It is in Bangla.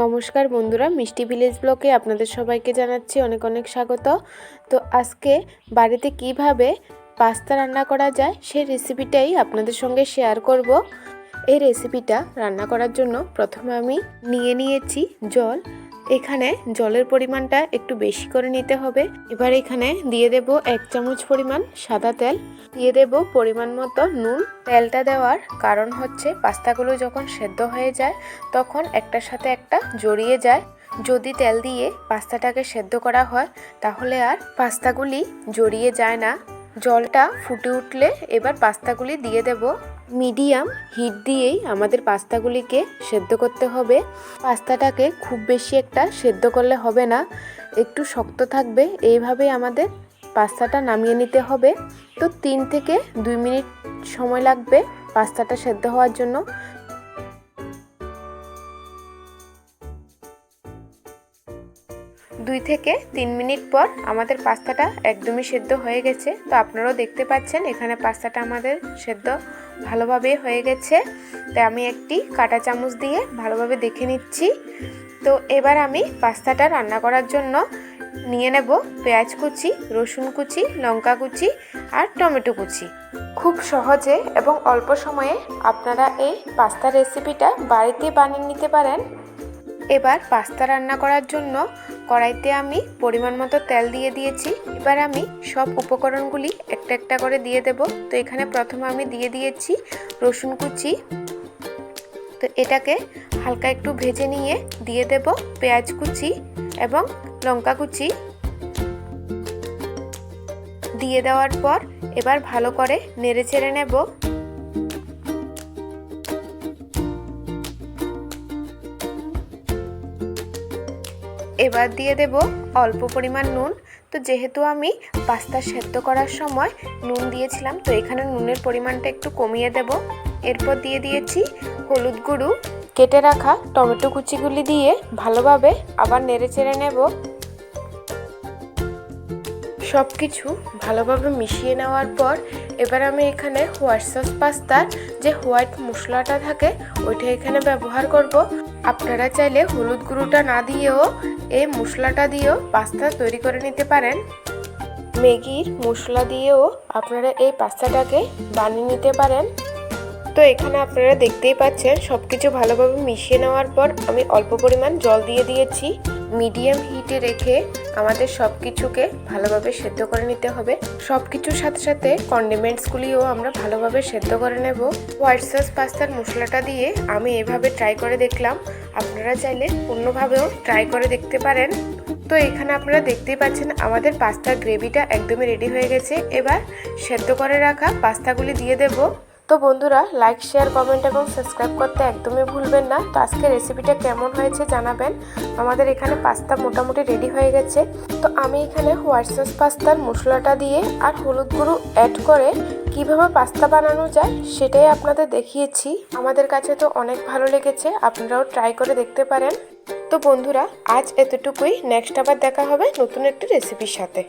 নমস্কার বন্ধুরা, মিষ্টি ভিলেজ ব্লকে আপনাদের সবাইকে জানাচ্ছি অনেক অনেক স্বাগত। তো আজকে বাড়িতে কীভাবে পাস্তা রান্না করা যায় সেই রেসিপিটাই আপনাদের সঙ্গে শেয়ার করব। এই রেসিপিটা রান্না করার জন্য প্রথমে আমি নিয়ে নিয়েছি জল এখানে জলের পরিমাণটা একটু বেশি করে নিতে হবে। এবার এখানে দিয়ে দেব এক চামচ পরিমাণ সাদা তেল। দিয়ে দেব পরিমাণ মতো নুন। তেলটা দেওয়ার কারণ হচ্ছে পাস্তাগুলো যখন সেদ্ধ হয়ে যায়, তখন একটার সাথে একটা জড়িয়ে যায়। যদি তেল দিয়ে পাস্তাটাকে সেদ্ধ করা হয়, তাহলে আর পাস্তাগুলি জড়িয়ে যায় না। জলটা ফুটে উঠলে এবার পাস্তাগুলি দিয়ে দেব। মিডিয়াম হিট দিয়েই আমাদের পাস্তাগুলিকে সেদ্ধ করতে হবে। পাস্তাটাকে খুব বেশি একটা সেদ্ধ করলে হবে না, একটু শক্ত থাকবে। এইভাবেই আমাদের পাস্তাটা নামিয়ে নিতে হবে। তো তিন থেকে দুই মিনিট সময় লাগবে পাস্তাটা সেদ্ধ হওয়ার জন্য। দুই থেকে তিন মিনিট পর আমাদের পাস্তাটা একদমই সেদ্ধ হয়ে গেছে। তো আপনারাও দেখতে পাচ্ছেন, এখানে পাস্তাটা আমাদের সেদ্ধ ভালোভাবে হয়ে গেছে। তাই আমি একটি কাটা চামচ দিয়ে ভালোভাবে দেখে নিচ্ছি। তো এবার আমি পাস্তাটা রান্না করার জন্য নিয়ে নেব পেঁয়াজ কুচি, রসুন কুচি, লঙ্কা কুচি আর টমেটো কুচি। খুব সহজে এবং অল্প সময়ে আপনারা এই পাস্তা রেসিপিটা বাড়িতে বানিয়ে নিতে পারেন। এবার পাস্তা রান্না করার জন্য কড়াইতে আমি পরিমাণ মতো তেল দিয়ে দিয়েছি। এবার আমি সব উপকরণগুলি একটা একটা করে দিয়ে দেব। তো এখানে প্রথমে আমি দিয়ে দিয়েছি রসুন কুচি। তো এটাকে হালকা একটু ভেজে নিয়ে দিয়ে দেব পেঁয়াজ কুচি এবং লঙ্কা কুচি। দিয়ে দেওয়ার পর এবার ভালো করে নেড়ে চেড়ে নেব। এবার দিয়ে দেব অল্প পরিমাণ নুন। তো যেহেতু আমি পাস্তা সেদ্ধ করার সময় নুন দিয়েছিলাম, তো এখানে নুনের পরিমাণটা একটু কমিয়ে দেব। এরপর দিয়ে দিয়েছি হলুদ গুঁড়ো। কেটে রাখা টমেটো কুচিগুলি দিয়ে ভালোভাবে আবার নেড়ে চেড়ে নেব। সব কিছু ভালোভাবে মিশিয়ে নেওয়ার পর এবার আমি এখানে হোয়াইট সস পাস্তার যে হোয়াইট মশলাটা থাকে, ওইটা এখানে ব্যবহার করব। আপনারা চাইলে হলুদ গুঁড়োটা না দিয়েও এই মশলাটা দিয়েও পাস্তা তৈরি করে নিতে পারেন। ম্যাগির মশলা দিয়েও আপনারা এই পাস্তাটাকে বানিয়ে নিতে পারেন। তো এখানে আপনারা দেখতেই পাচ্ছেন সব কিছু ভালোভাবে মিশিয়ে নেওয়ার পর আমি অল্প পরিমাণ জল দিয়ে দিয়েছি। মিডিয়াম হিটে রেখে আমাদের সব কিছুকে ভালোভাবে সেদ্ধ করে নিতে হবে। সব কিছুর সাথে সাথে কন্ডিমেন্টসগুলিও আমরা ভালোভাবে সেদ্ধ করে নেব। হোয়াইট সস পাস্তার মশলাটা দিয়ে আমি এভাবে ট্রাই করে দেখলাম। আপনারা চাইলে অন্যভাবেও ট্রাই করে দেখতে পারেন। তো এখানে আপনারা দেখতেই পাচ্ছেন আমাদের পাস্তার গ্রেভিটা একদমই রেডি হয়ে গেছে। এবার সেদ্ধ করে রাখা পাস্তাগুলি দিয়ে দেবো। তো বন্ধুরা লাইক শেয়ার কমেন্ট এবং সাবস্ক্রাইব করতে একদমই ভুলবেন না। তো আজকে রেসিপিটা কেমন হয়েছে জানাবেন। আমাদের এখানে পাস্তা মোটামুটি রেডি হয়ে গেছে। তো আমি এখানে হোয়াইট সস পাস্তার মশলাটা দিয়ে আর হলুদ গুঁড়ো অ্যাড করে কীভাবে পাস্তা বানানো যায় সেটাই আপনাদের দেখিয়েছি। আমাদের কাছে তো অনেক ভালো লেগেছে, আপনারাও ট্রাই করে দেখতে পারেন। তো বন্ধুরা, আজ এতটুকুই। নেক্সট আবার দেখা হবে নতুন একটি রেসিপির সাথে।